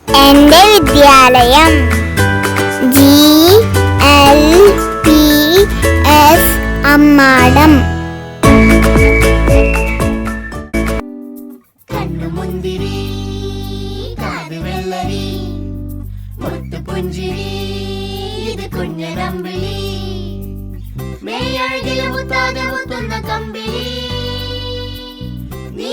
എന്റെ വിദ്യാലയം G L P S Ammadam. കണ്ണുമുന്തിരി കാത് വെള്ളരി. മുത്തുപുഞ്ചിരി ഇത് കുഞ്ഞനമ്പിളി. കമ്പിളി. നീ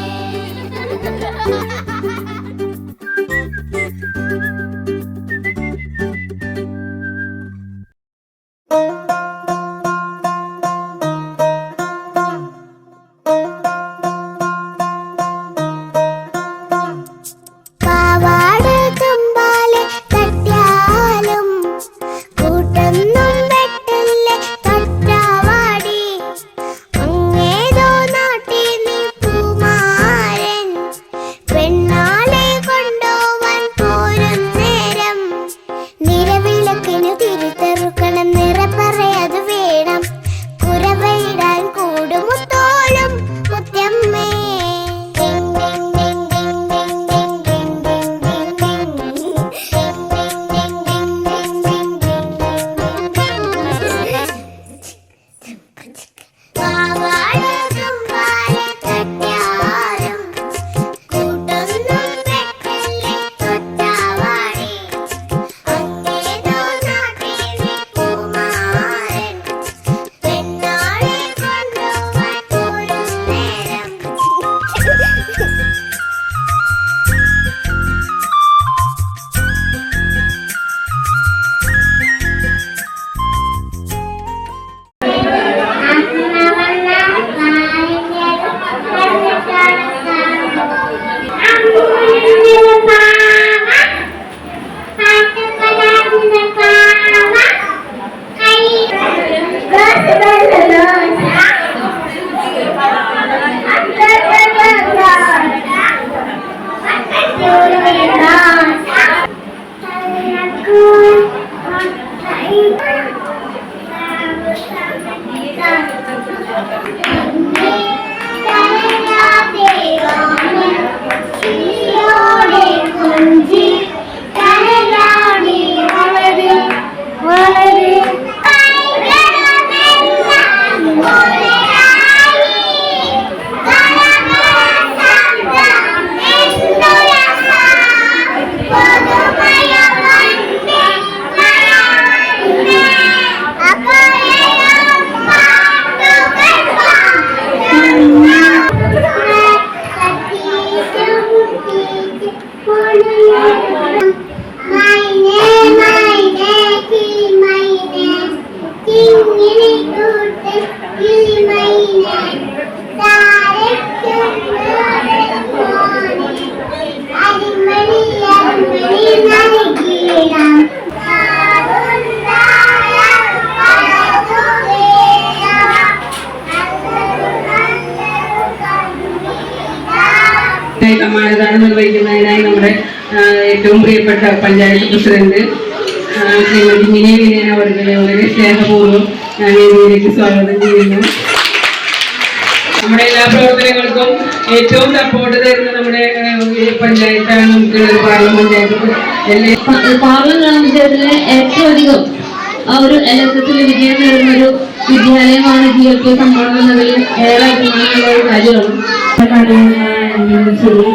സമ്മാനദാനം നിർവഹിക്കുന്നതിനായി നമ്മുടെ ഏറ്റവും പ്രിയപ്പെട്ട പഞ്ചായത്ത് പ്രസിഡന്റ് ശ്രീമതി മിനി വിനയൻ അവർകളെ വളരെ സ്നേഹപൂർവം ഞാൻ വേദിയിലേക്ക് സ്വാഗതം ചെയ്യുന്നു. നമ്മുടെ എല്ലാ പ്രവർത്തനങ്ങൾക്കും ഏറ്റവും സപ്പോർട്ട് തരുന്ന നമ്മുടെ പഞ്ചായത്താണ് നമുക്കുള്ളത് പാർലം പഞ്ചായത്ത് എല്ലാ പാവം ഗ്രാമപഞ്ചായത്തിലെ ഏറ്റവും അധികം ആ ഒരു എസ് വിജയം നേടുന്ന ഒരു വിദ്യാലയമാണ് ജി എൽ പി സംഭവം എന്നതിൽ ഏറെ അഭിമാനമുള്ള ഒരു കാര്യമാണ്. കാര്യങ്ങളാണെങ്കിലും ശരി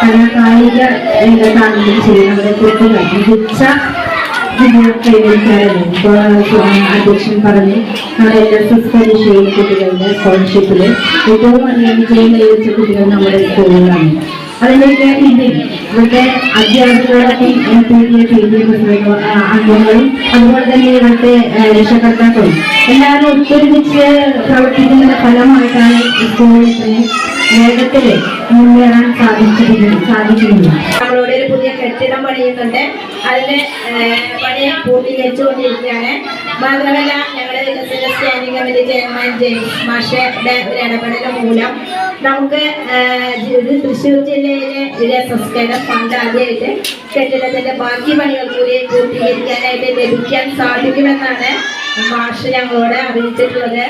കലാകായിക രംഗത്താണെങ്കിലും ശരി നമ്മുടെ കുട്ടികൾ മികച്ച അധ്യക്ഷൻ പറഞ്ഞു നമ്മുടെ എൽ എസ് എസ് പരീക്ഷയിൽ കുട്ടികളുടെ സ്കോളർഷിപ്പിൽ ഏറ്റവും അധികം വിജയം കൈവരിച്ച കുട്ടികൾ നമ്മുടെ സ്കൂളിലാണ് അതിന്റെയൊക്കെ പിന്നിൽ ഇവിടുത്തെ അധ്യാപകരോടൊപ്പം P T A P T A അംഗങ്ങളും അതുപോലെ തന്നെ ഇവിടുത്തെ രക്ഷകർത്താക്കളും എല്ലാവരും ഒത്തൊരുമിച്ച് പ്രവർത്തിക്കുന്നതിന്റെ ഫലമായിട്ടാണ് സ്കൂളിൽ ഇത്രയും വേഗത്തിൽ മുന്നേറാൻ സാധിച്ചിട്ടുണ്ട് സാധിക്കുന്നത് നമ്മളോട് ഒരു പുതിയ കെട്ടിടം പണിയുന്നുണ്ട്. അതിന്റെ പണി പൂർത്തീകരിച്ചുകൊണ്ടിരിക്കുകയാണ്. മാത്രമല്ല ഞങ്ങളുടെ സ്റ്റാൻഡിംഗ് കമ്മിറ്റി ചെയർമാൻ ജെയിംസ് മാഷയുടെ ഒരു ഇടപെടൽ മൂലം നമുക്ക് ഇത് തൃശ്ശൂർ ജില്ലയിലെ ഒരു എസ് എസ് കെയുടെ ഫണ്ട് ആദ്യമായിട്ട് കെട്ടിടത്തിന്റെ ബാക്കി പണികൾ കൂടി പൂർത്തീകരിക്കാനായിട്ട് ലഭിക്കാൻ സാധിക്കുമെന്നാണ് മാഷ് ഞങ്ങളോട് അറിയിച്ചിട്ടുള്ളത്.